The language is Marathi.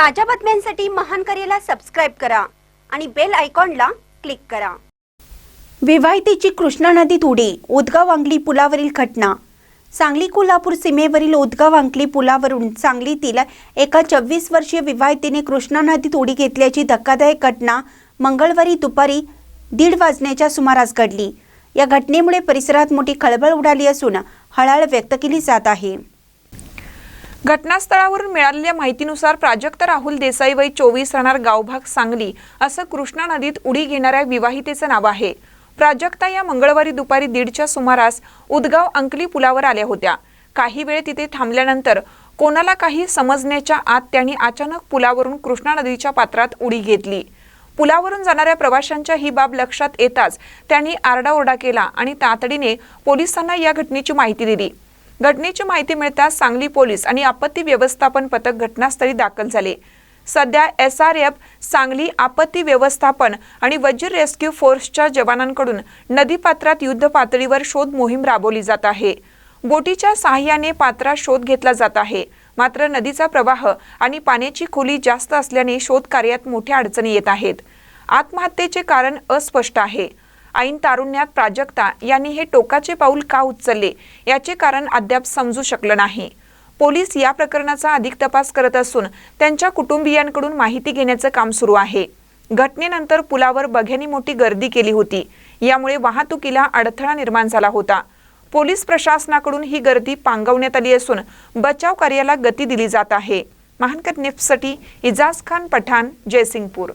ताज्या बातम्यांसाठी महान करेला सबस्क्राईब करा आणि बेल आयकॉनला क्लिक करा. विवाहितेची कृष्णा नदीत उडी उदगाव अंगली पुलावरील घटना. सांगली कोल्हापूर सीमेवरील उदगाव अंकली पुलावरून सांगलीतील एका चव्वीस वर्षीय विवाहितेने कृष्णा नदीत उडी घेतल्याची धक्कादायक घटना मंगळवारी दुपारी दीड वाजण्याच्या सुमारास घडली. या घटनेमुळे परिसरात मोठी खळबळ उडाली असून हळहळ व्यक्त केली जात आहे. घटनास्थळावरून मिळालेल्या माहितीनुसार प्राजक्त राहुल देसाई वय चोवीस राहणार गावभाग सांगली असं कृष्णा नदीत उडी घेणाऱ्या विवाहितेचं नाव आहे. प्राजक्ता या मंगळवारी दुपारी दीडच्या सुमारास उदगाव अंकली पुलावर आल्या होत्या. काही वेळ तिथे थांबल्यानंतर कोणाला काही समजण्याच्या आत त्यांनी अचानक पुलावरून कृष्णा नदीच्या पात्रात उडी घेतली. पुलावरून जाणाऱ्या प्रवाशांच्या ही बाब लक्षात येताच त्यांनी आरडाओरडा केला आणि तातडीने पोलिसांना या घटनेची माहिती दिली. घटनेची माहिती मिळताच सांगली पोलीस आणि आपत्ती व्यवस्थापन पथक घटनास्थळी दाखल झाले. सध्या एस आर एफ सांगली आपत्ती व्यवस्थापन आणि वज्र रेस्क्यू फोर्सच्या जवानांकडून नदीपात्रात युद्ध पातळीवर शोध मोहीम राबवली जात आहे. बोटीच्या सहाय्याने पात्रात शोध घेतला जात आहे. मात्र नदीचा प्रवाह आणि पाण्याची खोली जास्त असल्याने शोध कार्यात मोठ्या अडचणी येत आहेत. आत्महत्येचे कारण अस्पष्ट आहे. ऐन तारुण्यात प्राजक्ता यांनी हे टोकाचे पाऊल का उचलले? याचे कारण अद्याप समजू शकलं नाही. पोलीस या प्रकरणाचा अधिक तपास करत असून त्यांच्या कुटुंबियांकडून माहिती घेण्याचं काम सुरू आहे. घटनेनंतर पुलावर बघ्यांनी मोठी गर्दी केली होती. यामुळे वाहतुकीला अडथळा निर्माण झाला होता. पोलीस प्रशासनाकडून ही गर्दी पांगवण्यात आली असून बचाव कार्याला गती दिली जात आहे. महानकर निफ्टसाठी इजाज खान पठाण जयसिंगपूर.